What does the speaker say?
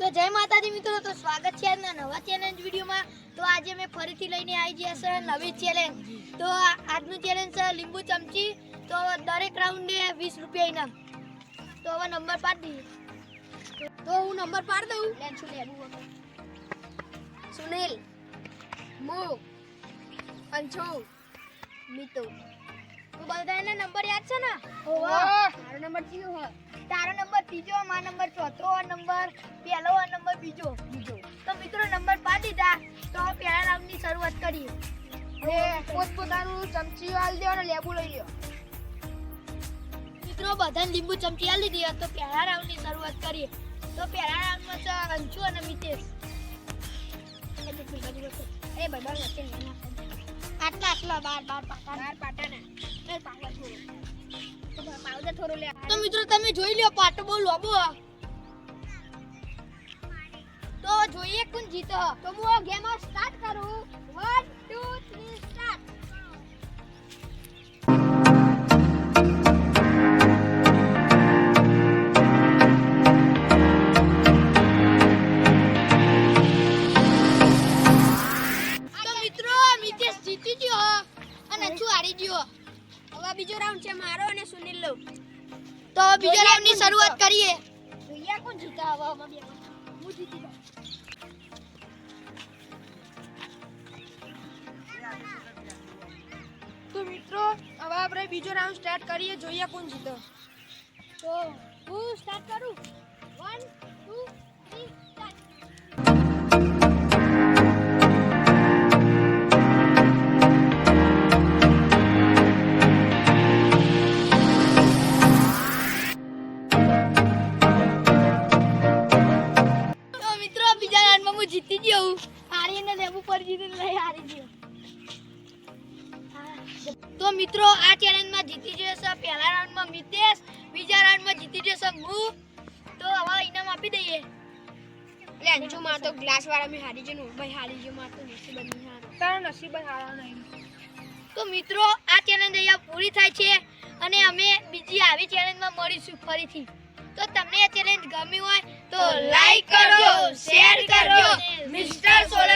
તો જય માતાજી મિત્રો તો સ્વાગત છે આજના નવા ચેલેન્જ વિડીયોમાં. તો આજે મેં ફરીથી લઈને આવી ગયા છે નવી ચેલેન્જ તો આજનું ચેલેન્જ છે લીંબુ ચમચી. તો દરેક રાઉન્ડે વીસ રૂપિયા ઇનામ. તો હવે નંબર પાડી દઈએ. તો હું નંબર પાડ દઉં? સુનિલ મો અંશુ મિતુ. તું બધાને નંબર યાદ છે ને? તારો નંબર કયો તારો નંબર ત્રીજો મારો નંબર ચોથો નંબર પહેલો નંબર બીજો બીજો. તો મિત્રો નંબર પાડી દા તો પહેલા રાઉન્ડની શરૂઆત કરીએ. પોતપોતાનું ચમચી આલ દો અને લેબુ લઈ લ્યો. મિત્રો બધાને લીંબુ ચમચી આલી દીધી તો પહેલા રાઉન્ડની શરૂઆત કરીએ. તો પહેલા રાઉન્ડમાં છે અંશુ અને મિતેશ. એ બધા નથી વચ્ચે આટલા આટલા બાર બાર પાટા. બાર પાટા ને. એ પાવડર થોડો લે. તો મિત્રો તમે જોઈ લ્યો પાટો બહુ લોબો. હ. જોઈએ કોણ જીતો. તો હું આ ગેમ સ્ટાર્ટ કરું. 1 2 3 સ્ટાર્ટ તો મિત્રો મિતેશ જીતી ગયો. અને અચ્છુ હારી ગયો. હવે બીજો રાઉન્ડ છે મારો અને સુનિલ નો તો બીજો રાઉન્ડની શરૂઆત કરીએ. જોઈએ કોણ જીતા. હવે અમે હું જીતી તો મિત્રો, હવે આપણે બીજો રાઉન્ડ સ્ટાર્ટ કરીએ. જોઈએ કોણ જીતો. તો હું સ્ટાર્ટ કરું? 1 હું જીતી ગયો. હારીને લેવું પર જીતીને લઈ હારી ગયો. તો મિત્રો આ ચેલેન્જમાં જીતી જશે પહેલા રાઉન્ડમાં મિતેશ બીજા રાઉન્ડમાં જીતી જશે હું તો હવે ઇનામ આપી દઈએ. એટલે અંજુ માં તો ગ્લાસ વાળા મેં હારી ગયો ભાઈ હારી ગયો. માં તો નસીબ નહીં હારો. તારા નસીબ હારા નહીં. તો મિત્રો આ ચેલેન્જ અહીંયા પૂરી થાય છે અને અમે બીજી આવી ચેલેન્જમાં મળીશું ફરીથી. તો તમને આ ચેલેન્જ ગમી હોય તો લાઈક કરો શેર કરજો marzo